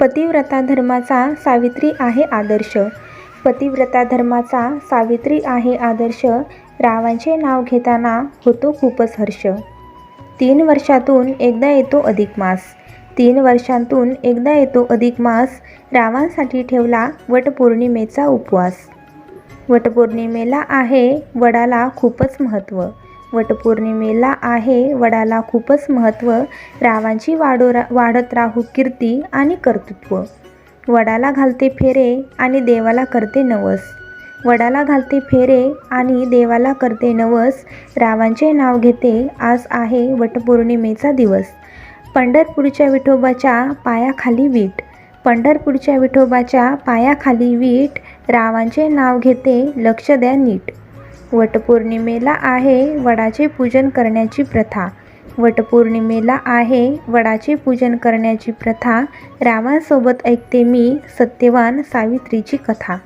पतिव्रता धर्माचा सावित्री आहे आदर्श. पतिव्रता धर्माचा सावित्री आहे आदर्श. रावांचे नाव घेताना होतो खूपच हर्ष. तीन वर्षातून एकदा येतो अधिक मास. तीन वर्षांतून एकदा येतो अधिक मास. रावांसाठी ठेवला वटपौर्णिमेचा उपवास. वटपौर्णिमेला आहे वडाला खूपच महत्त्व वटपौर्णिमेला आहे. वडाला खूपच महत्त्व. रावांची वाढो रा वाढत राहू कीर्ती आणि कर्तृत्व. वडाला घालते फेरे आणि देवाला करते नवस. वडाला घालते फेरे आणि देवाला करते नवस. रावांचे नाव घेते आज आहे वटपौर्णिमेचा दिवस. पंढरपूरच्या विठोबाच्या पायाखाली वीट. पंढरपूरच्या विठोबाच्या पायाखाली वीट. रावांचे नाव घेते लक्ष द्या नीट. वटपौर्णिमेला आहे वडाचे पूजन करण्याची प्रथा. वटपौर्णिमेला आहे वडाचे पूजन करण्याची प्रथा. रावांसोबत ऐकते मी सत्यवान सावित्रीची कथा.